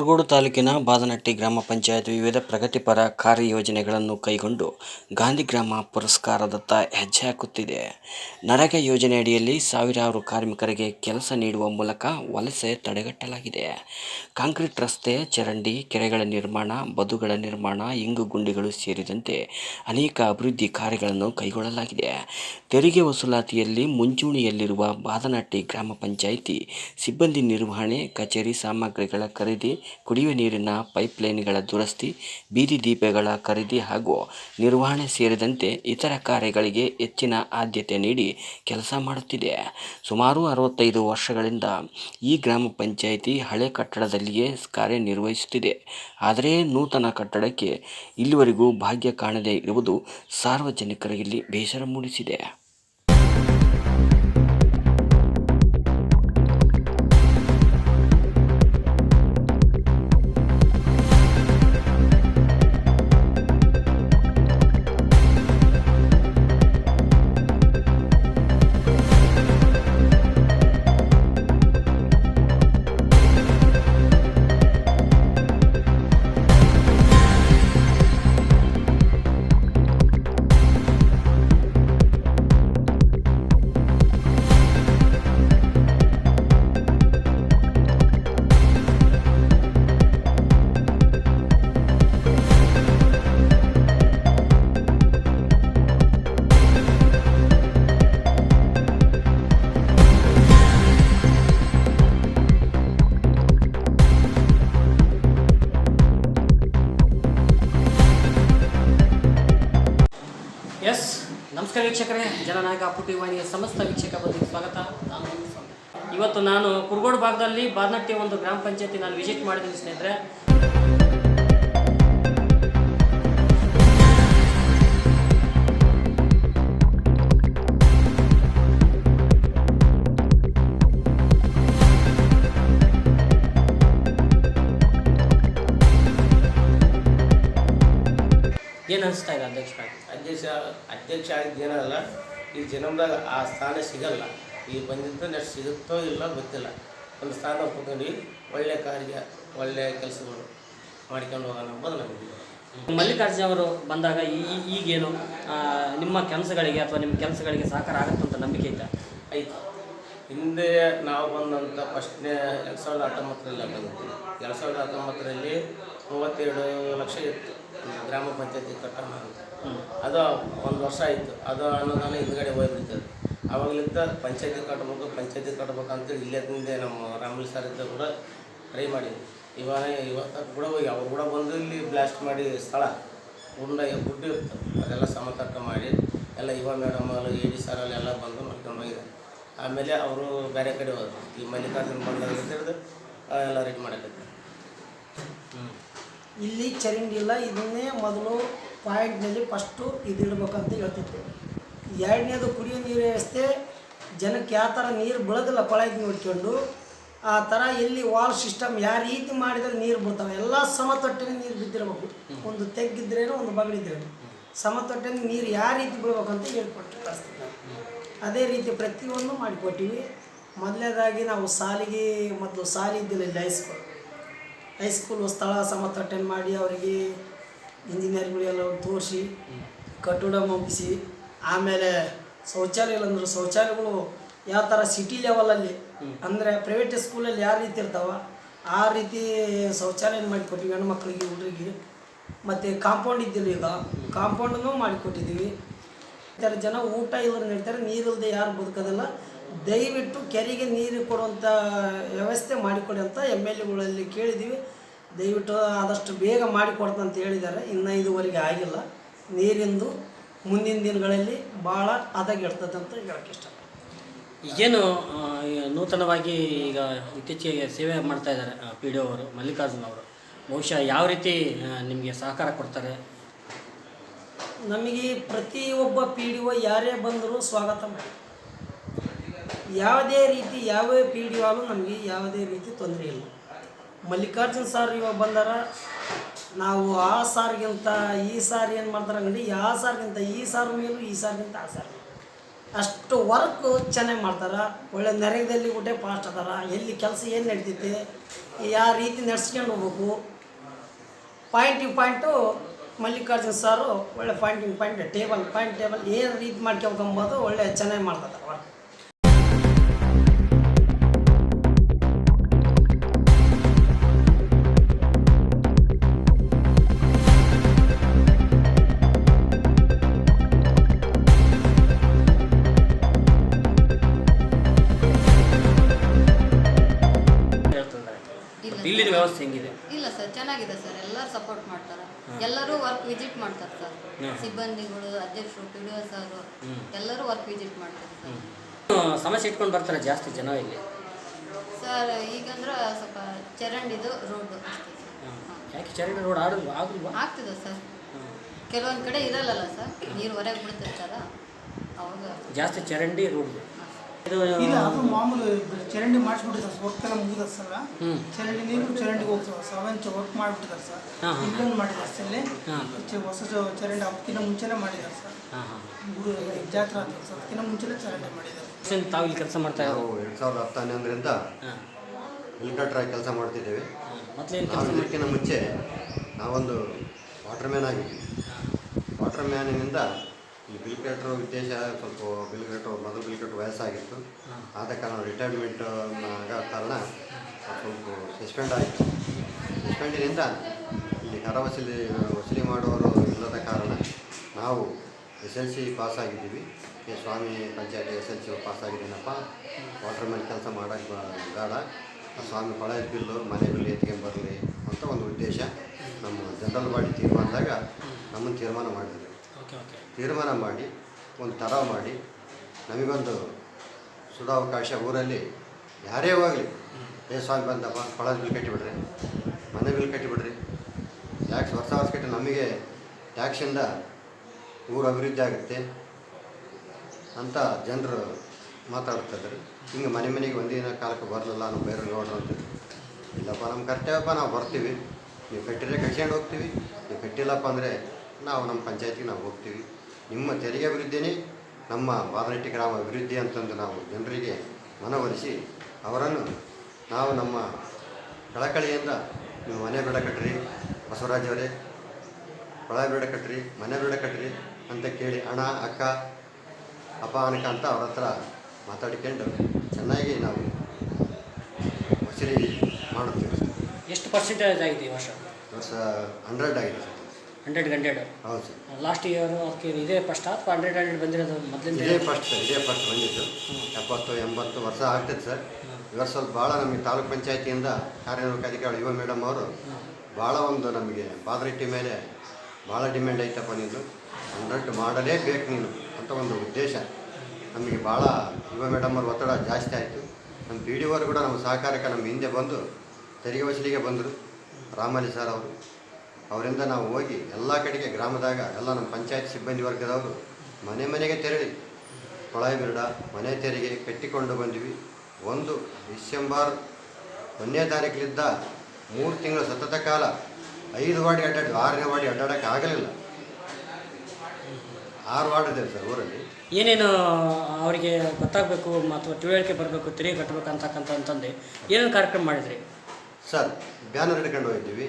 ಕುರುಗೋಡು ತಾಲೂಕಿನ ಬಾದನಟ್ಟಿ ಗ್ರಾಮ ಪಂಚಾಯತ್ ವಿವಿಧ ಪ್ರಗತಿಪರ ಕಾರ್ಯಯೋಜನೆಗಳನ್ನು ಕೈಗೊಂಡು ಗಾಂಧಿ ಗ್ರಾಮ ಪುರಸ್ಕಾರದತ್ತ ಹೆಜ್ಜೆ ಹಾಕುತ್ತಿದೆ. ನರಗ ಯೋಜನೆ ಅಡಿಯಲ್ಲಿ ಸಾವಿರಾರು ಕಾರ್ಮಿಕರಿಗೆ ಕೆಲಸ ನೀಡುವ ಮೂಲಕ ವಲಸೆ ತಡೆಗಟ್ಟಲಾಗಿದೆ. ಕಾಂಕ್ರೀಟ್ ರಸ್ತೆ, ಚರಂಡಿ, ಕೆರೆಗಳ ನಿರ್ಮಾಣ, ಬದುಗಳ ನಿರ್ಮಾಣ, ಇಂಗು ಗುಂಡಿಗಳು ಸೇರಿದಂತೆ ಅನೇಕ ಅಭಿವೃದ್ಧಿ ಕಾರ್ಯಗಳನ್ನು ಕೈಗೊಳ್ಳಲಾಗಿದೆ. ತೆರಿಗೆ ವಸೂಲಾತಿಯಲ್ಲಿ ಮುಂಚೂಣಿಯಲ್ಲಿರುವ ಬಾದನಟ್ಟಿ ಗ್ರಾಮ ಪಂಚಾಯಿತಿ ಸಿಬ್ಬಂದಿ ನಿರ್ವಹಣೆ, ಕಚೇರಿ ಸಾಮಗ್ರಿಗಳ ಖರೀದಿ ಕುಡಿಯುವ ನೀರಿನ ಪೈಪ್ಲೈನ್ಗಳ ದುರಸ್ತಿ, ಬೀದಿ ದೀಪಗಳ ಖರೀದಿ ಹಾಗೂ ನಿರ್ವಹಣೆ ಸೇರಿದಂತೆ ಇತರ ಕಾರ್ಯಗಳಿಗೆ ಹೆಚ್ಚಿನ ಆದ್ಯತೆ ನೀಡಿ ಕೆಲಸ ಮಾಡುತ್ತಿದೆ. ಸುಮಾರು ಅರವತ್ತೈದು ವರ್ಷಗಳಿಂದ ಈ ಗ್ರಾಮ ಪಂಚಾಯಿತಿ ಹಳೆ ಕಟ್ಟಡದಲ್ಲಿಯೇ ಕಾರ್ಯನಿರ್ವಹಿಸುತ್ತಿದೆ. ಆದರೆ ನೂತನ ಕಟ್ಟಡಕ್ಕೆ ಇಲ್ಲಿವರೆಗೂ ಭಾಗ್ಯ ಕಾಣದೇ ಇರುವುದು ಸಾರ್ವಜನಿಕರಲ್ಲಿ ಬೇಸರ ಮೂಡಿಸಿದೆ. ವೀಕ್ಷಕರೇ ಜನನಾಯಕ ಪುಟಿ ವಾಹಿನಿಯ ಸಮಸ್ತ ವೀಕ್ಷಕ ಬಂದಿಗೆ ಸ್ವಾಗತ. ನಾನು ಇವತ್ತು ನಾನು ಕುರುಗೋಡು ಭಾಗದಲ್ಲಿ ಬಾರ್ನಟ್ಟಿ ಒಂದು ಗ್ರಾಮ ಪಂಚಾಯತಿ ನಾನು ವಿಸಿಟ್ ಮಾಡಿದ್ದೀನಿ ಸ್ನೇಹಿತರೆ. ಅಧ್ಯಕ್ಷ ಆಗಿದ್ದೇನಲ್ಲ ಈ ಜನ್ಮದಾಗ ಆ ಸ್ಥಾನ ಸಿಗಲ್ಲ. ಈಗ ಬಂದಿದ್ದು ನೆಟ್ ಸಿಗುತ್ತೋ ಇಲ್ಲ ಗೊತ್ತಿಲ್ಲ. ಒಂದು ಸ್ಥಾನ ಒಪ್ಕೊಂಡ್ವಿ ಒಳ್ಳೆಯ ಕಾರ್ಯ ಒಳ್ಳೆಯ ಕೆಲಸಗಳು ಮಾಡ್ಕೊಂಡು ಹೋಗೋಣ ಅಂಬೋದು ನಮಗೆ ಮಲ್ಲಿಕಾರ್ಜುನ ಅವರು ಬಂದಾಗ ಈ ಈ- ಈಗೇನು ನಿಮ್ಮ ಕೆಲಸಗಳಿಗೆ ಅಥವಾ ನಿಮ್ಮ ಕೆಲಸಗಳಿಗೆ ಸಹಕಾರ ಆಗುತ್ತೆ ಅಂತ ನಂಬಿಕೆ ಐತೆ ಐತಿ ಹಿಂದೆ ನಾವು ಬಂದಂಥ ಫಸ್ಟ್ನೇ ಎರಡು ಸಾವಿರದ ಹತ್ತೊಂಬತ್ತರಲ್ಲಿ ಬಂದಿದ್ವಿ. ಎರಡು ಸಾವಿರದ ಹತ್ತೊಂಬತ್ತರಲ್ಲಿ ಮೂವತ್ತೆರಡು ಲಕ್ಷ ಇತ್ತು. ಗ್ರಾಮ ಪಂಚಾಯತಿ ಕಟ್ಟೋಣ ಅಂತ ಅದು ಒಂದು ವರ್ಷ ಆಯಿತು. ಅದು ಅನುದಾನ ಹಿಂದ್ಗಡೆ ಹೋಗ್ಬಿಡ್ತದೆ. ಆವಾಗಲಿಂದ ಪಂಚಾಯತಿ ಕಟ್ಬೇಕು ಪಂಚಾಯತಿ ಕಟ್ಬೇಕು ಅಂತೇಳಿ ಇಲ್ಲೇ ನಮ್ಮ ರಾಮಲಿ ಸರ್ ಇದ್ದ ಕೂಡ ಟ್ರೈ ಮಾಡಿದ್ವಿ ಇವಾಗ ಇವತ್ತು ಕೂಡ ಹೋಗಿ ಅವ್ರು ಕೂಡ ಬಂದು ಇಲ್ಲಿ ಬ್ಲಾಸ್ಟ್ ಮಾಡಿ ಸ್ಥಳ. ಗುಂಡ ಗುಡ್ಡ ಇರ್ತದೆ. ಅದೆಲ್ಲ ಸಮತಟ್ಟ ಮಾಡಿ ಎಲ್ಲ ಯುವ ಮೇಡಮ್ ಅಲ್ಲಿ ಎ ಡಿ ಸರ್ ಅಲ್ಲಿ ಎಲ್ಲ ಬಂದು ಮಾಡ್ಕೊಂಡು ಹೋಗಿದ್ದಾರೆ. ಆಮೇಲೆ ಅವರು ಬೇರೆ ಕಡೆ ಹೋದ್ರು. ಈ ಮಲ್ಲಿಕಾರ್ಜುನ ಬಂದಾಗ ಹಿಡಿದು ಎಲ್ಲ ರೆಡಿ ಮಾಡಕತ್ತಾರೆ. ಇಲ್ಲಿ ಚರಂಡಿ ಇಲ್ಲ, ಇದನ್ನೇ ಮೊದಲು ಪಾಯಿಂಟ್ನಲ್ಲಿ ಫಸ್ಟು ಇದಿಡ್ಬೇಕಂತ ಹೇಳ್ತಿದ್ದೆ. ಎರಡನೇದು ಕುಡಿಯೋ ನೀರು ವ್ಯವಸ್ಥೆ, ಜನಕ್ಕೆ ಯಾವ ಥರ ನೀರು ಬೀಳೋದಿಲ್ಲ ಕೊಳಗೆ ನೋಡ್ಕೊಂಡು, ಆ ಥರ ಇಲ್ಲಿ ವಾಲ್ ಸಿಸ್ಟಮ್ ಯಾವ ರೀತಿ ಮಾಡಿದರೆ ನೀರು ಬಿಡ್ತಾವೆ ಎಲ್ಲ ಸಮತಟ್ಟಿನ ನೀರು ಬಿದ್ದಿರಬೇಕು. ಒಂದು ತೆಗ್ಗಿದ್ರೇನು ಒಂದು ಬಗಳಿದ್ರೇನು ಸಮತಟ್ಟಿನ ನೀರು ಯಾವ ರೀತಿ ಬೀಳ್ಬೇಕಂತ ಹೇಳ್ಕೊಟ್ಟು ಕಳಿಸ್ತಿದ್ದೆ ಅದೇ ರೀತಿ ಪ್ರತಿಯೊಂದು ಮಾಡಿಕೊಟ್ಟಿವಿ. ಮೊದಲನೇದಾಗಿ ನಾವು ಸಾಲಿಗೆ, ಮತ್ತು ಸಾಲಿದ್ದಲ್ಲಿ ಇದ್ದಿಲ್ಲ ಹೈಸ್ಕೂಲ್ ಸ್ಥಳ ಸಮತಟ್ಟನ್ನು ಮಾಡಿ ಅವರಿಗೆ ಇಂಜಿನಿಯರ್ಗಳೆಲ್ಲ ತೋರಿಸಿ ಕಟ್ಟಡ ಮುಗಿಸಿ, ಆಮೇಲೆ ಶೌಚಾಲಯ ಅಂದರು ಶೌಚಾಲಯಗಳು ಯಾವ ಥರ ಸಿಟಿ ಲೆವೆಲಲ್ಲಿ ಅಂದರೆ ಪ್ರೈವೇಟ್ ಸ್ಕೂಲಲ್ಲಿ ಯಾವ ರೀತಿ ಇರ್ತಾವ, ಆ ರೀತಿ ಶೌಚಾಲಯ ಮಾಡಿಕೊಟ್ಟಿವಿ ಹೆಣ್ಣು ಮಕ್ಕಳಿಗೆ ಹುಡುಗರಿಗೆ ಮತ್ತು ಕಾಂಪೌಂಡ್ ಇದ್ದಿಲ್ಲ ಈಗ ಕಾಂಪೌಂಡನ್ನು ಮಾಡಿಕೊಟ್ಟಿದ್ದೀವಿ. ಇತರ ಜನ ಊಟ ಇಲ್ಲದ ನಡೀತಾರೆ ನೀರಿಲ್ಲದೆ ಯಾರು ಬದುಕೋದಿಲ್ಲ. ದಯವಿಟ್ಟು ಕೆರೆಗೆ ನೀರು ಕೊಡುವಂಥ ವ್ಯವಸ್ಥೆ ಮಾಡಿಕೊಡಿ ಅಂತ ಎಂ ಎಲ್ ಎಗಳಲ್ಲಿ ಕೇಳಿದ್ದೀವಿ ದಯವಿಟ್ಟು ಆದಷ್ಟು ಬೇಗ ಮಾಡಿಕೊಡ್ತಂತ ಅಂತ ಹೇಳಿದ್ದಾರೆ. ಇನ್ನು ಇದುವರೆಗೆ ಆಗಿಲ್ಲ. ನೀರಿಂದು ಮುಂದಿನ ದಿನಗಳಲ್ಲಿ ಭಾಳ ಹದಗೆಡ್ತದೆ ಅಂತ ಹೇಳಕ್ಕೆ ಇಷ್ಟ ಈಗೇನು ನೂತನವಾಗಿ ಈಗ ಇತ್ತೀಚೆಗೆ ಸೇವೆ ಮಾಡ್ತಾ ಇದ್ದಾರೆ ಪಿ ಡಿ ಅವರು ಮಲ್ಲಿಕಾರ್ಜುನ್ ಅವರು. ಬಹುಶಃ ಯಾವ ರೀತಿ ನಿಮಗೆ ಸಹಕಾರ ಕೊಡ್ತಾರೆ? ನಮಗೆ ಪ್ರತಿಯೊಬ್ಬ ಪಿ ಡಿ ಒ ಯಾರೇ ಬಂದರೂ ಸ್ವಾಗತ ಮಾಡಿ. ಯಾವುದೇ ರೀತಿ ಯಾವ ಪಿ ಡಿ ನಮಗೆ ಯಾವುದೇ ರೀತಿ ತೊಂದರೆ ಇಲ್ಲ. ಮಲ್ಲಿಕಾರ್ಜುನ್ ಸಾರ್ ಇವಾಗ ಬಂದಾರ, ನಾವು ಆ ಸಾರಿಗಿಂತ ಈ ಸಾರಿ ಏನು ಮಾಡ್ತಾರೆ ಅಂಗಡಿ, ಆ ಸಾರಿಗಿಂತ ಈ ಸಾರು ಮೇಲೂ, ಈ ಸಾರಿಗಿಂತ ಆ ಸಾರ್ ಅಷ್ಟು ವರ್ಕ್ ಚೆನ್ನಾಗಿ ಮಾಡ್ತಾರೆ, ಒಳ್ಳೆ ನೆರೆಯದಲ್ಲಿ ಊಟ ಫಾಸ್ಟ್ ಅದಾರ, ಎಲ್ಲಿ ಕೆಲಸ ಏನು ನಡೀತೈತೆ ಯಾವ ರೀತಿ ನಡ್ಸ್ಕೊಂಡು ಹೋಗ್ಬೇಕು. ಪಾಯಿಂಟಿಂಗ್ ಪಾಯಿಂಟು ಮಲ್ಲಿಕಾರ್ಜುನ್ ಸಾರು ಒಳ್ಳೆ pointing point table point table ಏನು ರೀತಿ ಮಾಡ್ಕೊಬೇಕಂಬೋದು ಒಳ್ಳೆ ಚೆನ್ನಾಗಿ ಮಾಡ್ತಾರೆ ವರ್ಕ್ ವ್ಯವಸ್ಥೆ ಹೆಂಗಿದೆ? ಇಲ್ಲ ಸರ್ ಚೆನ್ನಾಗಿದೆ ಸರ್. ಎಲ್ಲರೂ ಸಪೋರ್ಟ್ ಮಾಡ್ತಾರೆ. ಎಲ್ಲರೂ ವರ್ಕ್ ವಿಸಿಟ್ ಮಾಡ್ತಾರೆ ಸರ್. ಸಿಬ್ಬಂದಿಗಳು ಅಧ್ಯಕ್ಷರು ಪಿ ಡಿ ಒ ಸಾರು ಎಲ್ಲರೂ ವರ್ಕ್ ವಿಸಿಟ್ ಮಾಡ್ತಾರೆ ಸರ್. ಸಮಸ್ಯೆ ಇಟ್ಕೊಂಡು ಬರ್ತಾರೆ ಜಾಸ್ತಿ ಜನ ಇಲ್ಲಿ? ಸರ್ ಈಗಂದ್ರೆ ಸ್ವಲ್ಪ ಚರಂಡಿದು ರೋಡ್ ಅಷ್ಟೇ ಸರ್. ಯಾಕೆ ಚರಂಡಿ ರೋಡ್ ಆಡಲ್ವಾ ಆಗಲ್ವಾ? ಆಗ್ತದೆ ಸರ್. ಕೆಲವೊಂದು ಕಡೆ ಇರಲ್ಲಲ್ಲ ಸರ್. ನೀರು ಹೊರಗೆ ಬಿಡ್ತಿರ್ತಾರ. ಅವಾಗ ಜಾಸ್ತಿ ಚರಂಡಿ ರೋಡ್ ಇಲ್ಲ ಅದು ಮಾಮೂಲು ಚರಂಡಿ ಮಾಡಿಸ್ಬಿಟ್ಟಿದ್ದಾರೆ ಸರ್ ವರ್ಕ್ ಎಲ್ಲ ಮುಗಿದ ಸರ್. ಚರಂಡಿ ನೀರು ಚರಂಡಿಗೆ ಹೋಗ್ತದೆ ಸರ್ ಅವೆಂಚ ವರ್ಕ್ ಮಾಡಿಬಿಟ್ಟಿದ್ದಾರೆ ಸರ್. ಇಲ್ಲೊಂದು ಮಾಡಿದ್ದಾರೆ ಸರ್ ಇಲ್ಲಿ. ಹೊಸ ಚರಂಡಿ ಅದಕ್ಕಿಂತ ಮುಂಚೆನೇ ಮಾಡಿದ್ದಾರೆ ಸರ್. ಹಾಂ ಹಾಂ. ಗುರು ಜಾತ್ರೆ ಅಂತ ಸರ್ ಅದಕ್ಕಿಂತ ಮುಂಚೆನೇ ಚರಂಡಿ ಮಾಡಿದ್ದಾರೆ ತಾವು ಇಲ್ಲಿ ಕೆಲಸ ಮಾಡ್ತಾ ಇರೋ ಎರಡು ಸಾವಿರದ ಹತ್ತು ಹನ್ನೊಂದರಿಂದ ಹಾಂ. ಹೆಲಿಕಾಪ್ಟರ್ ಕೆಲಸ ಮಾಡ್ತಿದ್ದೇವೆ. ನಾವು ಇದಕ್ಕಿಂತ ಮುಂಚೆ ನಾವೊಂದು ವಾಟರ್ ಮ್ಯಾನ್ ಆಗಿದ್ದೀವಿ ವಾಟರ್ ಮ್ಯಾನಿನಿಂದ ಈ ಬಿಲ್ ಕಟ್ರೋ ಉದ್ದೇಶ ಸ್ವಲ್ಪ ಬಿಲ್ ಕಟ್ಟೋ ಮೊದಲು ಬಿಲ್ ಕಟ್ಟೋ ವಯಸ್ಸಾಗಿತ್ತು. ಆದ ಕಾರಣ ರಿಟೈರ್ಮೆಂಟ್ ಆಗ ಕಾರಣ ಸ್ವಲ್ಪ ಸಸ್ಪೆಂಡ್ ಆಯಿತು. ಸಸ್ಪೆಂಡಿನಿಂದ ಇಲ್ಲಿ ಕರ ವಸೂಲಿ ವಸೂಲಿ ಮಾಡುವವರು ಇಲ್ಲದ ಕಾರಣ ನಾವು ಎಸ್ ಎಲ್ ಸಿ ಪಾಸ್ ಆಗಿದ್ದೀವಿ. ಕೆ ಸ್ವಾಮಿ panchayat S L C pass ಆಗಿದ್ದೀನಪ್ಪ. Water man ಕೆಲಸ ಮಾಡೋಕ್ಕೆ ಬೇಡ. ಸ್ವಾಮಿ ಕೊಳ ಬಿಲ್ಲು, ಮನೆ ಬಿಲ್ಲು ಎತ್ಕೊಂಡು ಬರಲಿ ಅಂತ ಒಂದು ಉದ್ದೇಶ ನಮ್ಮ ಜನರಲ್ ಬಾಡಿ ತೀರ್ಮಾನದಾಗ ನಮ್ಮನ್ನು ತೀರ್ಮಾನ ಮಾಡಿದ್ರು. ತೀರ್ಮಾನ ಮಾಡಿ ಒಂದು ತರ ಮಾಡಿ ನಮಗೊಂದು ಸುಧಾವಕಾಶ ಊರಲ್ಲಿ ಯಾರೇ ಹೋಗಲಿ ಏ ಸ್ವಾಮಿ ಬಂದಪ್ಪ ಕೊಳದ ಬಿಲ್ ಕಟ್ಟಿಬಿಡ್ರಿ ಮನೆ ಬಿಲ್ ಕಟ್ಟಿಬಿಡ್ರಿ ಟ್ಯಾಕ್ಸ್ ವರ್ಷ ವರ್ಷ ಕಟ್ಟಿ ನಮಗೆ ಟ್ಯಾಕ್ಸಿಂದ ಊರು ಅಭಿವೃದ್ಧಿ ಆಗುತ್ತೆ ಅಂತ ಜನರು ಮಾತಾಡ್ತಿದ್ರು ಹಿಂಗೆ ಮನೆ ಮನೆಗೆ ಒಂದಿನ ಕಾಲಕ್ಕೆ ಬರಲಿಲ್ಲ ನಾವು ಬೇರೆ ನೋಡ್ರಿ ಅಂತ ಇಲ್ಲಪ್ಪ ನಮ್ಮ ಕರ್ತವ್ಯಪ್ಪ ನಾವು ಬರ್ತೀವಿ. ನೀವು ಕಟ್ಟಿದ್ರೆ ಕಟ್ಕೊಂಡು ಹೋಗ್ತೀವಿ. ನೀವು ಕಟ್ಟಿಲ್ಲಪ್ಪ ಅಂದರೆ ನಾವು ನಮ್ಮ ಪಂಚಾಯತಿಗೆ ನಾವು ಹೋಗ್ತೀವಿ. ನಿಮ್ಮ ತೆರಿಗೆ ಅಭಿವೃದ್ಧಿನೇ ನಮ್ಮ ಬಾದನಟ್ಟಿ ಗ್ರಾಮ ಅಭಿವೃದ್ಧಿ ಅಂತಂದು ನಾವು ಜನರಿಗೆ ಮನವೊಲಿಸಿ ಅವರನ್ನು ನಾವು ನಮ್ಮ ಕಳಕಳಿಯಿಂದ ನೀವು ಮನೆ ಬೇಡ ಕಟ್ಟ್ರಿ ಬಸವರಾಜ್ ಅವರೇ ಕೊಳ ಬೇಡ ಕಟ್ಟ್ರಿ ಮನೆ ಬೇಡ ಕಟ್ಟ್ರಿ ಅಂತ ಕೇಳಿ ಅಣ್ಣ ಅಕ್ಕ ಅಪ್ಪ ಅನಕ ಅಂತ ಅವ್ರ ಹತ್ರ ಮಾತಾಡ್ಕೊಂಡು ಚೆನ್ನಾಗಿ ನಾವು ವಸೂಲಿ ಮಾಡುತ್ತೇವೆ. ಸರ್. ಎಷ್ಟು ಪರ್ಸೆಂಟೇಜ್ ಆಗಿದೆ ಈ ವರ್ಷ? ವರ್ಷ ಹಂಡ್ರೆಡ್ ಆಗಿದೆ ಸರ್. ಹಂಡ್ರೆಡ್ ಹಂಡ್ರೆಡ್ ಹೌದು ಸರ್. ಲಾಸ್ಟ್ ಇಯರ್ ಅದಕ್ಕೆ ಇದೇ ಫಸ್ಟ್ ಅಥವಾ ಹಂಡ್ರೆಡ್ ಹಂಡ್ರೆಡ್ ಬಂದಿರೋದು ಮೊದಲಿಂದ? ಇದೇ ಫಸ್ಟ್ ಸರ್ ಇದೇ ಫಸ್ಟ್ ಬಂದಿದ್ದು. ಎಪ್ಪತ್ತು ಎಂಬತ್ತು ವರ್ಷ ಆಗ್ತದೆ ಸರ್. ಇವರ್ ಸ್ವಲ್ಪ ಭಾಳ ನಮಗೆ ತಾಲೂಕ್ ಪಂಚಾಯತಿಯಿಂದ ಕಾರ್ಯನಿರ್ವಾಹಕ ಅಧಿಕಾರಿ ಯುವ ಮೇಡಮ್ ಅವರು ಭಾಳ ಒಂದು ನಮಗೆ ಪಾದರಿಟ್ಟಿ ಮೇಲೆ ಭಾಳ ಡಿಮ್ಯಾಂಡ್ ಐತಪ್ಪ ನೀನು. ಹಂಡ್ರೆಡ್ ಮಾಡಲೇಬೇಕು ನೀನು ಅಂತ ಒಂದು ಉದ್ದೇಶ. ನಮಗೆ ಭಾಳ ಯುವ ಮೇಡಮ್ ಅವ್ರ ಒತ್ತಡ ಜಾಸ್ತಿ ಆಯಿತು. ನಮ್ಮ ಪಿ ಡಿ ಓರು ಕೂಡ ನಮ್ಮ ಸಹಕಾರಕ್ಕೆ ನಮ್ಮ ಹಿಂದೆ ಬಂದು ತೆರಿಗೆ ವಸೂಲಿಗೆ ಬಂದರು. ರಾಮಲಿ ಸರ್ ಅವರು. ಅವರಿಂದ ನಾವು ಹೋಗಿ ಎಲ್ಲ ಕಡೆಗೆ ಗ್ರಾಮದಾಗ ಎಲ್ಲ ನಮ್ಮ ಪಂಚಾಯತ್ ಸಿಬ್ಬಂದಿ ವರ್ಗದವರು ಮನೆ ಮನೆಗೆ ತೆರಳಿ ಕೊಳಾಯಿ ಬಿರುಡ ಮನೆ ತೆರಿಗೆ ಕಟ್ಟಿಕೊಂಡು ಬಂದ್ವಿ. ಒಂದು ಡಿಸೆಂಬರ್ ಒಂದನೇ ತಾರೀಕಿಲಿದ್ದ ಮೂರು ತಿಂಗಳು ಸತತ ಕಾಲ ಐದು ವಾರ್ಡ್ ಅಡ್ಡಾಡಿ ಆರನೇ ವಾರ್ಡ್ ಅಡ್ಡಾಡೋಕ್ಕೆ ಆಗಲಿಲ್ಲ. ಆರು ವಾರ್ಡ್ ಇದೆ ಸರ್ ಊರಲ್ಲಿ. ಏನೇನು ಅವರಿಗೆ ಗೊತ್ತಾಗಬೇಕು ಅಥವಾ ತಿಳುವಳಿಕೆ ಬರಬೇಕು ತೆರಿಗೆ ಕಟ್ಟಬೇಕು ಅಂತಕ್ಕಂಥ ಅಂತಂದು ಏನೇನು ಕಾರ್ಯಕ್ರಮ ಮಾಡಿದ್ರಿ? ಸರ್ ಬ್ಯಾನರ್ ಹಿಡ್ಕೊಂಡು ಹೋಗಿದ್ದೀವಿ.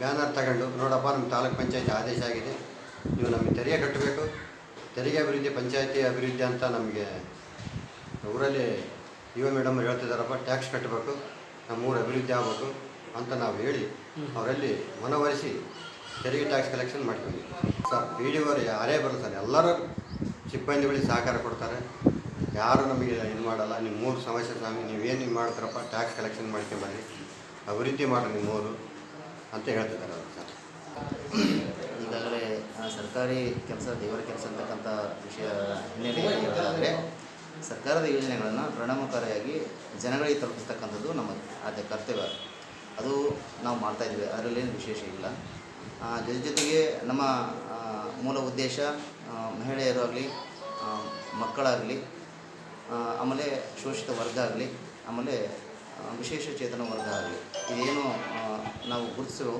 ಬ್ಯಾನರ್ ತಗೊಂಡು, ನೋಡಪ್ಪ ನಮ್ಮ ತಾಲೂಕ್ ಪಂಚಾಯತಿ ಆದೇಶ ಆಗಿದೆ. ನೀವು ನಮಗೆ ತೆರಿಗೆ ಕಟ್ಟಬೇಕು. ತೆರಿಗೆ ಅಭಿವೃದ್ಧಿ, ಪಂಚಾಯತಿ ಅಭಿವೃದ್ಧಿ ಅಂತ ನಮಗೆ ಊರಲ್ಲಿ ಯುವ ಮೇಡಮ್ ಹೇಳ್ತಿದ್ದಾರಪ್ಪ ಟ್ಯಾಕ್ಸ್ ಕಟ್ಟಬೇಕು ನಮ್ಮ ಊರು ಅಭಿವೃದ್ಧಿ ಆಗಬೇಕು ಅಂತ ನಾವು ಹೇಳಿ ಅವರಲ್ಲಿ ಮನವರಿಸಿ ತೆರಿಗೆ ಟ್ಯಾಕ್ಸ್ ಕಲೆಕ್ಷನ್ ಮಾಡ್ತೀವಿ. ಸರ್ ಪಿ ಡಿ ಅವರು ಯಾರೇ ಬರಲ್ಲ ಸರ್, ಎಲ್ಲರೂ ಸಿಬ್ಬಂದಿಗಳಿಗೆ ಸಹಕಾರ ಕೊಡ್ತಾರೆ. ಯಾರು ನಮಗೆ ಇದು ಮಾಡಲ್ಲ, ನಿಮ್ಮ ಮೂರು ಸಮಸ್ಯೆ ಸ್ವಾಮಿ, ನೀವೇನು ಮಾಡ್ತಾರಪ್ಪ, ಟ್ಯಾಕ್ಸ್ ಕಲೆಕ್ಷನ್ ಮಾಡ್ಕೊಂಬರ್ರಿ ಅಭಿವೃದ್ಧಿ ಮಾಡಿರಿ ನಿಮ್ಮೂರು ಅಂತ ಹೇಳ್ತಿದ್ದಾರೆ ಅವರು ಸರ್ ಈಗಾಗಲೇ ಸರ್ಕಾರಿ ಕೆಲಸ, ದೇವರ ಕೆಲಸ ಅಂತಕ್ಕಂಥ ವಿಷಯ ಹಿನ್ನೆಲೆಯಲ್ಲಿ ಹೇಳೋದಾದರೆ ಸರ್ಕಾರದ ಯೋಜನೆಗಳನ್ನು ಪರಿಣಾಮಕಾರಿಯಾಗಿ ಜನಗಳಿಗೆ ತಲುಪಿಸ್ತಕ್ಕಂಥದ್ದು ನಮ್ಮ ಆದ್ಯ ಕರ್ತವ್ಯ. ಅದು ನಾವು ಮಾಡ್ತಾ ಇದ್ದೀವಿ, ಅದರಲ್ಲೇನು ವಿಶೇಷ ಇಲ್ಲ. ಜೊತೆ ಜೊತೆಗೆ ನಮ್ಮ ಮೂಲ ಉದ್ದೇಶ ಮಹಿಳೆಯರು ಆಗಲಿ ಮಕ್ಕಳಾಗಲಿ ಆಮೇಲೆ ಶೋಷಿತ ವರ್ಗ ಆಗಲಿ, ಆಮೇಲೆ ವಿಶೇಷ ಚೇತನ ವರ್ಗ ಆಗಲಿ, ಇದೇನು ನಾವು ಗುರುತಿಸಲು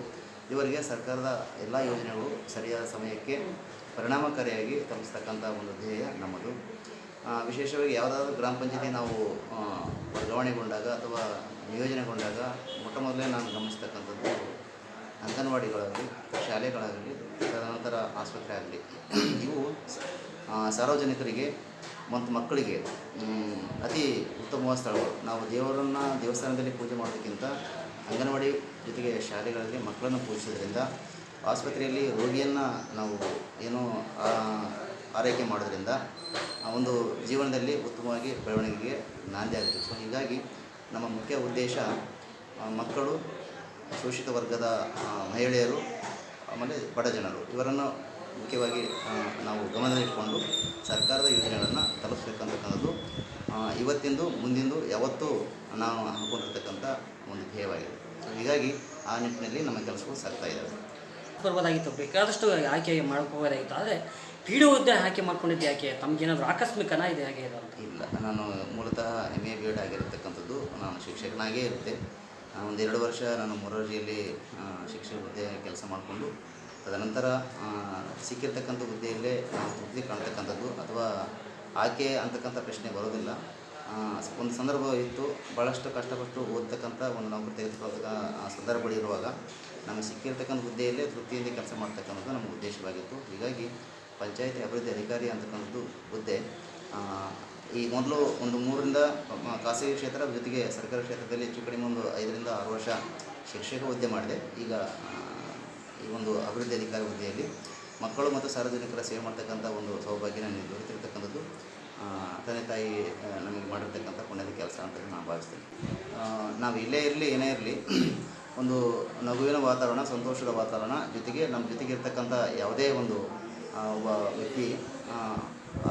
ಇವರಿಗೆ ಸರ್ಕಾರದ ಎಲ್ಲ ಯೋಜನೆಗಳು ಸರಿಯಾದ ಸಮಯಕ್ಕೆ ಪರಿಣಾಮಕಾರಿಯಾಗಿ ತಲುಪಿಸ್ತಕ್ಕಂಥ ಒಂದು ಧ್ಯೇಯ ನಮ್ಮದು. ವಿಶೇಷವಾಗಿ ಯಾವುದಾದ್ರೂ ಗ್ರಾಮ ಪಂಚಾಯತಿ ನಾವು ವರ್ಗಾವಣೆಗೊಂಡಾಗ ಅಥವಾ ನಿಯೋಜನೆಗೊಂಡಾಗ ಮೊಟ್ಟ ಮೊದಲೇ ನಾನು ಗಮನಿಸ್ತಕ್ಕಂಥದ್ದು ಅಂಗನವಾಡಿಗಳಾಗಲಿ, ಶಾಲೆಗಳಾಗಲಿ, ತದನಂತರ ಆಸ್ಪತ್ರೆ ಆಗಲಿ. ಇವು ಸಾರ್ವಜನಿಕರಿಗೆ ಮತ್ತು ಮಕ್ಕಳಿಗೆ ಅತಿ ಉತ್ತಮವಾದ ಸ್ಥಳಗಳು. ನಾವು ದೇವರನ್ನು ದೇವಸ್ಥಾನದಲ್ಲಿ ಪೂಜೆ ಮಾಡೋದಕ್ಕಿಂತ ಅಂಗನವಾಡಿ ಜೊತೆಗೆ ಶಾಲೆಗಳಲ್ಲಿ ಮಕ್ಕಳನ್ನು ಪೂಜಿಸೋದ್ರಿಂದ ಆಸ್ಪತ್ರೆಯಲ್ಲಿ ರೋಗಿಯನ್ನು ನಾವು ಏನು ಆರೈಕೆ ಮಾಡೋದ್ರಿಂದ ಒಂದು ಜೀವನದಲ್ಲಿ ಉತ್ತಮವಾಗಿ ಬೆಳವಣಿಗೆಗೆ ನಾಂದಿ ಆಗುತ್ತೆ. ಸೊ ಹೀಗಾಗಿ ನಮ್ಮ ಮುಖ್ಯ ಉದ್ದೇಶ ಮಕ್ಕಳು, ಶೋಷಿತ ವರ್ಗದ ಮಹಿಳೆಯರು, ಆಮೇಲೆ ಬಡ ಜನರು, ಇವರನ್ನು ಮುಖ್ಯವಾಗಿ ನಾವು ಗಮನದಲ್ಲಿಟ್ಟುಕೊಂಡು ಸರ್ಕಾರದ ಯೋಜನೆಗಳನ್ನು ತಲುಪಿಸ್ಬೇಕಂತಕ್ಕಂಥದ್ದು ಇವತ್ತಿಂದು, ಮುಂದಿಂದು, ಯಾವತ್ತೂ ನಾವು ಹಮ್ಮಿಕೊಂಡಿರ್ತಕ್ಕಂಥ ಒಂದು ಧ್ಯೇಯವಾಗಿದೆ. ಹೀಗಾಗಿ ಆ ನಿಟ್ಟಿನಲ್ಲಿ ನಮ್ಮ ಕೆಲಸಗಳು ಸಾಗ್ತಾ ಇದ್ದಾವೆ. ಬರ್ಬೋದಾಗಿತ್ತು. ಬೇಕಾದಷ್ಟು ಆಯ್ಕೆ ಮಾಡ್ಕೋಬೋದಾಗಿತ್ತು. ಆದರೆ ಪಿ ಡಿ ಹುದ್ದೆ ಆಯ್ಕೆ ಮಾಡ್ಕೊಂಡಿದ್ದು ಯಾಕೆ? ತಮಗೇನಾದರೂ ಆಕಸ್ಮಿಕನ ಇದೆ ಹಾಗೆ ಇದು ಇಲ್ಲ. ನಾನು ಮೂಲತಃ ಎಂ ಎ ಬಿ ಎಡ್ ಆಗಿರತಕ್ಕಂಥದ್ದು ನಾನು ಶಿಕ್ಷಕನಾಗೇ ಇರುತ್ತೆ ಒಂದು ಎರಡು ವರ್ಷ ನಾನು ಮೊರಾರ್ಜಿಯಲ್ಲಿ ಶಿಕ್ಷಕ ಹುದ್ದೆ ಕೆಲಸ ಮಾಡಿಕೊಂಡು ತದನಂತರ ಸಿಕ್ಕಿರ್ತಕ್ಕಂಥ ಹುದ್ದೆಯಲ್ಲೇ ನಾನು ತೃಪ್ತಿ ಕಾಣ್ತಕ್ಕಂಥದ್ದು ಅಥವಾ ಆಯ್ಕೆ ಅಂತಕ್ಕಂಥ ಪ್ರಶ್ನೆ ಬರೋದಿಲ್ಲ. ಒಂದು ಸಂದರ್ಭ ಇತ್ತು. ಭಾಳಷ್ಟು ಕಷ್ಟಪಟ್ಟು ಓದ್ತಕ್ಕಂಥ ಒಂದು ನೌಕರಿ ತೆಗೆದುಕೊಳ್ತಕ್ಕ ಆ ಸಂದರ್ಭಗಳು ಇರುವಾಗ ನಮಗೆ ಸಿಕ್ಕಿರ್ತಕ್ಕಂಥ ಹುದ್ದೆಯಲ್ಲೇ ತೃಪ್ತಿಯಿಂದ ಕೆಲಸ ಮಾಡ್ತಕ್ಕಂಥದ್ದು ನಮ್ಮ ಉದ್ದೇಶವಾಗಿತ್ತು. ಹೀಗಾಗಿ ಪಂಚಾಯತಿ ಅಭಿವೃದ್ಧಿ ಅಧಿಕಾರಿ ಅಂತಕ್ಕಂಥದ್ದು ಹುದ್ದೆ. ಈ ಮೊದಲು ಒಂದು ಮೂರರಿಂದ ಖಾಸಗಿ ಕ್ಷೇತ್ರ, ಜೊತೆಗೆ ಸರ್ಕಾರಿ ಕ್ಷೇತ್ರದಲ್ಲಿ ಹೆಚ್ಚು ಕಡಿಮೆ ಒಂದು ಐದರಿಂದ ಆರು ವರ್ಷ ಶಿಕ್ಷಕ ಹುದ್ದೆ ಮಾಡಿದೆ. ಈಗ ಈ ಒಂದು ಅಭಿವೃದ್ಧಿ ಅಧಿಕಾರಿ ಹುದ್ದೆಯಲ್ಲಿ ಮಕ್ಕಳು ಮತ್ತು ಸಾರ್ವಜನಿಕರ ಸೇವೆ ಮಾಡ್ತಕ್ಕಂಥ ಒಂದು ಸೌಭಾಗ್ಯ ನನಗೆ ದೊರೆತಿರ್ತಕ್ಕಂಥದ್ದು. ತಂದೆ ತಾಯಿ ನಮಗೆ ಮಾಡಿರ್ತಕ್ಕಂಥ ಪುಣ್ಯದ ಕೆಲಸ ಅಂತ ನಾನು ಭಾವಿಸ್ತೀನಿ. ನಾವು ಇಲ್ಲೇ ಇರಲಿ, ಏನೇ ಇರಲಿ, ಒಂದು ನಗುವಿನ ವಾತಾವರಣ, ಸಂತೋಷದ ವಾತಾವರಣ ಜೊತೆಗೆ ನಮ್ಮ ಜೊತೆಗೆ ಇರ್ತಕ್ಕಂಥ ಯಾವುದೇ ಒಂದು ಒಬ್ಬ ವ್ಯಕ್ತಿ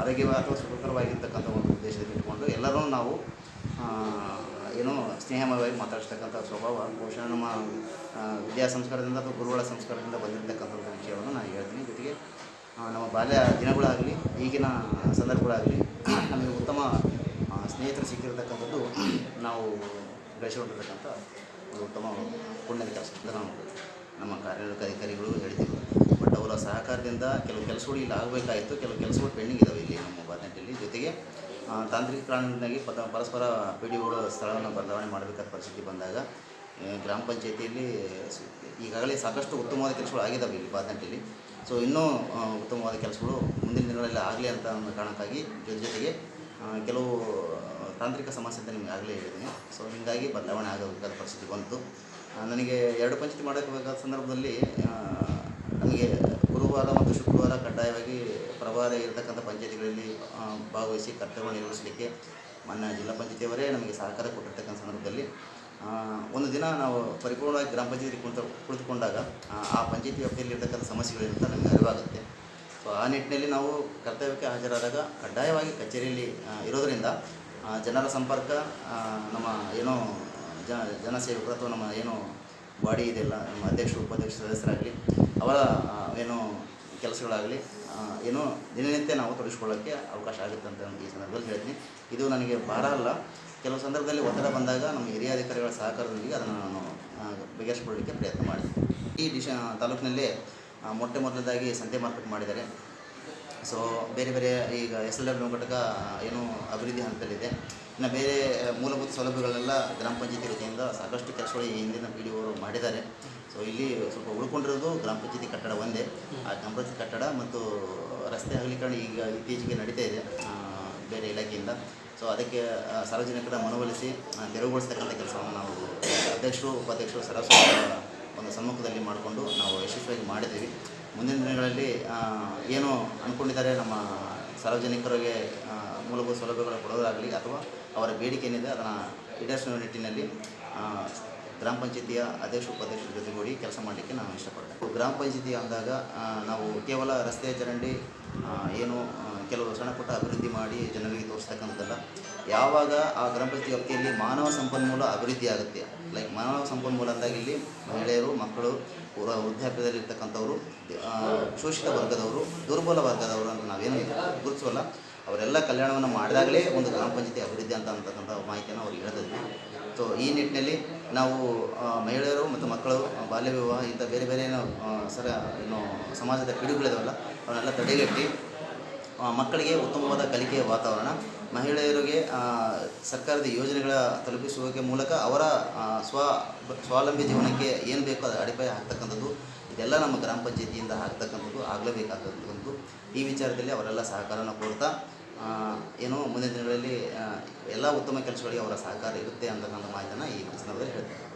ಆರೋಗ್ಯವಾಗಿ ಆರೋಗ್ಯ ಅಥವಾ ಸುಖಕರವಾಗಿರ್ತಕ್ಕಂಥ ಒಂದು ಉದ್ದೇಶದಲ್ಲಿ ಇಟ್ಕೊಂಡು ಎಲ್ಲರೂ ನಾವು ಏನೋ ಸ್ನೇಹಮಯವಾಗಿ ಮಾತಾಡಿಸ್ತಕ್ಕಂಥ ಸ್ವಭಾವ, ಬಹುಶಃ ನಮ್ಮ ವಿದ್ಯಾ ಸಂಸ್ಕಾರದಿಂದ ಅಥವಾ ಗುರುಗಳ ಸಂಸ್ಕಾರದಿಂದ ಬಂದಿರತಕ್ಕಂಥ ವಿಷಯವನ್ನು ನಾನು ಹೇಳ್ತೀನಿ. ಜೊತೆಗೆ ನಮ್ಮ ಬಾಲ್ಯ ದಿನಗಳಾಗಲಿ, ಈಗಿನ ಸಂದರ್ಭಗಳಾಗಲಿ, ನಮಗೆ ಉತ್ತಮ ಸ್ನೇಹಿತರು ಸಿಕ್ಕಿರತಕ್ಕಂಥದ್ದು ನಾವು ಬೆಳೆಸಿಕೊಂಡಿರ್ತಕ್ಕಂಥ ಒಂದು ಉತ್ತಮ ಪುಣ್ಯದ ಕೆಲಸ ಅಂತ ನಾವು ನಮ್ಮ ಕಾರ್ಯನಿರ್ವಾಹಕ ಅಧಿಕಾರಿಗಳು ಹೇಳಿದ್ದೀವಿ ಬಟ್ ಅವರ ಸಹಕಾರದಿಂದ ಕೆಲವು ಕೆಲಸಗಳು ಇಲ್ಲಿ ಆಗಬೇಕಾಯಿತು. ಕೆಲವು ಕೆಲಸಗಳು ಪೆಂಡಿಂಗ್ ಇದಾವೆ ಇಲ್ಲಿ ನಮ್ಮ ಬಾಲ್ಯದಲ್ಲಿ. ಜೊತೆಗೆ ತಾಂತ್ರಿಕ ಕಾರಣದಿಂದಾಗಿ ಪದ, ಪರಸ್ಪರ ಪಿ ಡಿ ಒಗಳು ಸ್ಥಳವನ್ನು ಬದಲಾವಣೆ ಮಾಡಬೇಕಾದ ಪರಿಸ್ಥಿತಿ ಬಂದಾಗ ಗ್ರಾಮ ಪಂಚಾಯತಿಯಲ್ಲಿ ಈಗಾಗಲೇ ಸಾಕಷ್ಟು ಉತ್ತಮವಾದ ಕೆಲಸಗಳು ಆಗಿದ್ದಾವೆ ಇಲ್ಲಿ ಬಾಧ್ಯತೆಯಲ್ಲಿ ಸೊ ಇನ್ನೂ ಉತ್ತಮವಾದ ಕೆಲಸಗಳು ಮುಂದಿನ ದಿನಗಳಲ್ಲಿ ಆಗಲಿ ಅಂತ ಒಂದು ಕಾರಣಕ್ಕಾಗಿ ಜೊತೆ ಜೊತೆಗೆ ಕೆಲವು ತಾಂತ್ರಿಕ ಸಮಸ್ಯೆ ಅಂತ ನಿಮಗೆ ಆಗಲೇ ಹೇಳಿದ್ದೀನಿ. ಸೊ ಹೀಗಾಗಿ ಬದಲಾವಣೆ ಆಗಬೇಕಾದ ಪರಿಸ್ಥಿತಿ ಬಂತು. ನನಗೆ ಎರಡು ಪಂಚಾಯತಿ ಮಾಡಬೇಕಾದ ಸಂದರ್ಭದಲ್ಲಿ ನನಗೆ ಗುರುವಾರ ಮತ್ತು ಶುಕ್ರವಾರ ಕಡ್ಡಾಯವಾಗಿ ಪ್ರಭಾರ ಇರತಕ್ಕಂಥ ಪಂಚಾಯತಿಗಳಲ್ಲಿ ಭಾಗವಹಿಸಿ ಕರ್ತವ್ಯ ನಿರ್ವಹಿಸಲಿಕ್ಕೆ, ಮಾನ್ಯ ಜಿಲ್ಲಾ ಪಂಚಾಯತಿಯವರೇ ನಮಗೆ ಸಹಕಾರ ಕೊಟ್ಟಿರ್ತಕ್ಕಂಥ ಸಂದರ್ಭದಲ್ಲಿ ಒಂದು ದಿನ ನಾವು ಪರಿಪೂರ್ಣವಾಗಿ ಗ್ರಾಮ ಪಂಚಾಯತಿ ಕುಳಿತು ಕುಳಿತುಕೊಂಡಾಗ ಆ, ಪಂಚಾಯತಿ ವ್ಯಾಪ್ತಿಯಲ್ಲಿ ಇರ್ತಕ್ಕಂಥ ಸಮಸ್ಯೆಗಳಿಂದ ನಮಗೆ ಅರಿವಾಗುತ್ತೆ. ಸೊ ಆ ನಿಟ್ಟಿನಲ್ಲಿ ನಾವು ಕರ್ತವ್ಯಕ್ಕೆ ಹಾಜರಾದಾಗ ಕಡ್ಡಾಯವಾಗಿ ಕಚೇರಿಯಲ್ಲಿ ಇರೋದರಿಂದ ಜನರ ಸಂಪರ್ಕ ನಮ್ಮ ಏನೋ ಜನ ಜನಸೇವಕರು ಅಥವಾ ನಮ್ಮ ಏನು ಬಾಡಿ ಇದೆಲ್ಲ ನಮ್ಮ ಅಧ್ಯಕ್ಷರು ಉಪಾಧ್ಯಕ್ಷ ಸದಸ್ಯರಾಗಲಿ ಅವರ ಏನು ಕೆಲಸಗಳಾಗಲಿ ಏನೋ ದಿನನಿತ್ಯ ನಾವು ತೊಡಗಿಸ್ಕೊಳ್ಳೋಕ್ಕೆ ಅವಕಾಶ ಆಗುತ್ತೆ ಅಂತ ನಾನು ಈ ಸಂದರ್ಭದಲ್ಲಿ ಹೇಳ್ತೀನಿ. ಇದು ನನಗೆ ಭಾರ ಅಲ್ಲ. ಕೆಲವು ಸಂದರ್ಭದಲ್ಲಿ ಒತ್ತಡ ಬಂದಾಗ ನಮ್ಮ ಹಿರಿಯ ಅಧಿಕಾರಿಗಳ ಸಹಕಾರದೊಂದಿಗೆ ಅದನ್ನು ನಾನು ಬಗೆಹರಿಸ್ಕೊಳ್ಳಲಿಕ್ಕೆ ಪ್ರಯತ್ನ ಮಾಡಿದೆ. ಈ ದಿಶ, ತಾಲೂಕಿನಲ್ಲಿ ಮೊಟ್ಟೆ ಮೊದಲದಾಗಿ ಸಂತೆ ಮಾರ್ಕೆಟ್ ಮಾಡಿದ್ದಾರೆ. ಸೊ ಬೇರೆ ಬೇರೆ ಈಗ ಎಸ್ ಎಲ್ ಡಬ್ಲ್ಯೂ ಘಟಕ, ಏನು ಅಭಿವೃದ್ಧಿ ಹಂತದಲ್ಲಿದೆ. ಇನ್ನು ಬೇರೆ ಮೂಲಭೂತ ಸೌಲಭ್ಯಗಳೆಲ್ಲ ಗ್ರಾಮ ಪಂಚಾಯತಿ ವತಿಯಿಂದ ಸಾಕಷ್ಟು ಕೆಲಸಗಳು ಈ ಹಿಂದಿನ ಪಿ ಅವರು ಮಾಡಿದ್ದಾರೆ. ಸೊ ಇಲ್ಲಿ ಸ್ವಲ್ಪ ಉಳ್ಕೊಂಡಿರೋದು ಗ್ರಾಮ ಪಂಚಾಯತಿ ಕಟ್ಟಡ ಒಂದೇ. ಆ ಗ್ರಾಮ ಪಂಚಾಯತಿ ಕಟ್ಟಡ ಮತ್ತು ರಸ್ತೆ ಅಗಲೀಕರಣ ಈಗ ಇತ್ತೀಚೆಗೆ ನಡೀತಾ ಇದೆ ಬೇರೆ ಇಲಾಖೆಯಿಂದ. ಸೊ ಅದಕ್ಕೆ ಸಾರ್ವಜನಿಕರ ಮನವೊಲಿಸಿ ತೆರವುಗೊಳಿಸ್ತಕ್ಕಂಥ ಕೆಲಸವನ್ನು ನಾವು ಅಧ್ಯಕ್ಷರು, ಉಪಾಧ್ಯಕ್ಷರು ಸರಸ್ವತಿ ಒಂದು ಸಮ್ಮುಖದಲ್ಲಿ ಮಾಡಿಕೊಂಡು ನಾವು ಯಶಸ್ವಿಯಾಗಿ ಮಾಡಿದ್ದೀವಿ. ಮುಂದಿನ ದಿನಗಳಲ್ಲಿ ಏನು ಅಂದ್ಕೊಂಡಿದ್ದಾರೆ ನಮ್ಮ ಸಾರ್ವಜನಿಕರಿಗೆ ಮೂಲಭೂತ ಸೌಲಭ್ಯಗಳು ಕೊಡೋದಾಗಲಿ ಅಥವಾ ಅವರ ಬೇಡಿಕೆ ಏನಿದೆ ಅದನ್ನು ಈಡೇರಿಸುವ ನಿಟ್ಟಿನಲ್ಲಿ ಗ್ರಾಮ ಪಂಚಾಯತಿಯ ಅಧ್ಯಕ್ಷ, ಉಪಾಧ್ಯಕ್ಷರ ಜೊತೆಗೂಡಿ ಕೆಲಸ ಮಾಡಲಿಕ್ಕೆ ನಾನು ಇಷ್ಟಪಡ್ತೇನೆ. ಗ್ರಾಮ ಪಂಚಾಯತಿ ಅಂದಾಗ ನಾವು ಕೇವಲ ರಸ್ತೆ ಚರಂಡಿ ಏನು ಕೆಲವು ಸಣ್ಣ ಪುಟ್ಟ ಅಭಿವೃದ್ಧಿ ಮಾಡಿ ಜನರಿಗೆ ತೋರಿಸ್ತಕ್ಕಂಥದ್ದಲ್ಲ. ಯಾವಾಗ ಆ ಗ್ರಾಮ ಪಂಚಾಯತಿ ವ್ಯಾಪ್ತಿಯಲ್ಲಿ ಮಾನವ ಸಂಪನ್ಮೂಲ ಅಭಿವೃದ್ಧಿ ಆಗುತ್ತೆ? ಲೈಕ್ ಮಾನವ ಸಂಪನ್ಮೂಲ ಅಂದಾಗ ಇಲ್ಲಿ ಮಹಿಳೆಯರು, ಮಕ್ಕಳು ವೃದ್ಧಾಪ್ಯದಲ್ಲಿರ್ತಕ್ಕಂಥವ್ರು ಶೋಷಿತ ವರ್ಗದವರು, ದುರ್ಬಲ ವರ್ಗದವರು ಅಂತ ನಾವೇನು ಗುರುತಿಸೋಲ್ಲ. ಅವರೆಲ್ಲ ಕಲ್ಯಾಣವನ್ನು ಮಾಡಿದಾಗಲೇ ಒಂದು ಗ್ರಾಮ ಪಂಚಾಯತಿ ಅಭಿವೃದ್ಧಿ ಅಂತ ಅಂತಕ್ಕಂಥ ಮಾಹಿತಿಯನ್ನು ಅವ್ರಿಗೆ ಹೇಳ್ತಿದ್ವಿ. ಸೊ ಈ ನಿಟ್ಟಿನಲ್ಲಿ ನಾವು ಮಹಿಳೆಯರು ಮತ್ತು ಮಕ್ಕಳು ಬಾಲ್ಯ ವಿವಾಹ ಇಂಥ ಬೇರೆ ಬೇರೆ ಏನು ಸರ, ಏನು ಸಮಾಜದ ಪಿಡುಗಳಿದಾವಲ್ಲ ಅವನ್ನೆಲ್ಲ ತಡೆಗಟ್ಟಿ ಮಕ್ಕಳಿಗೆ ಉತ್ತಮವಾದ ಕಲಿಕೆಯ ವಾತಾವರಣ, ಮಹಿಳೆಯರಿಗೆ ಸರ್ಕಾರದ ಯೋಜನೆಗಳ ತಲುಪಿಸುವಿಕೆ ಮೂಲಕ ಅವರ ಸ್ವ, ಸ್ವಾವಲಂಬಿ ಜೀವನಕ್ಕೆ ಏನು ಬೇಕೋ ಅದು ಅಡಿಪಾಯ ಹಾಕ್ತಕ್ಕಂಥದ್ದು ಇದೆಲ್ಲ ನಮ್ಮ ಗ್ರಾಮ ಪಂಚಾಯತಿಯಿಂದ ಆಗ್ತಕ್ಕಂಥದ್ದು ಆಗಲೇಬೇಕಾಗ್ತಕ್ಕಂಥದ್ದು ಈ ವಿಚಾರದಲ್ಲಿ ಅವರೆಲ್ಲ ಸಹಕಾರನ ಕೊಡ್ತಾ ಏನು ಮುಂದಿನ ದಿನಗಳಲ್ಲಿ ಎಲ್ಲ ಉತ್ತಮ ಕೆಲಸಗಳಿಗೆ ಅವರ ಸಹಕಾರ ಇರುತ್ತೆ ಅಂತಕ್ಕಂಥ ಮಾಹಿತಿಯನ್ನು ಈ ಸಂದರ್ಭದಲ್ಲಿ ಹೇಳ್ತೇನೆ.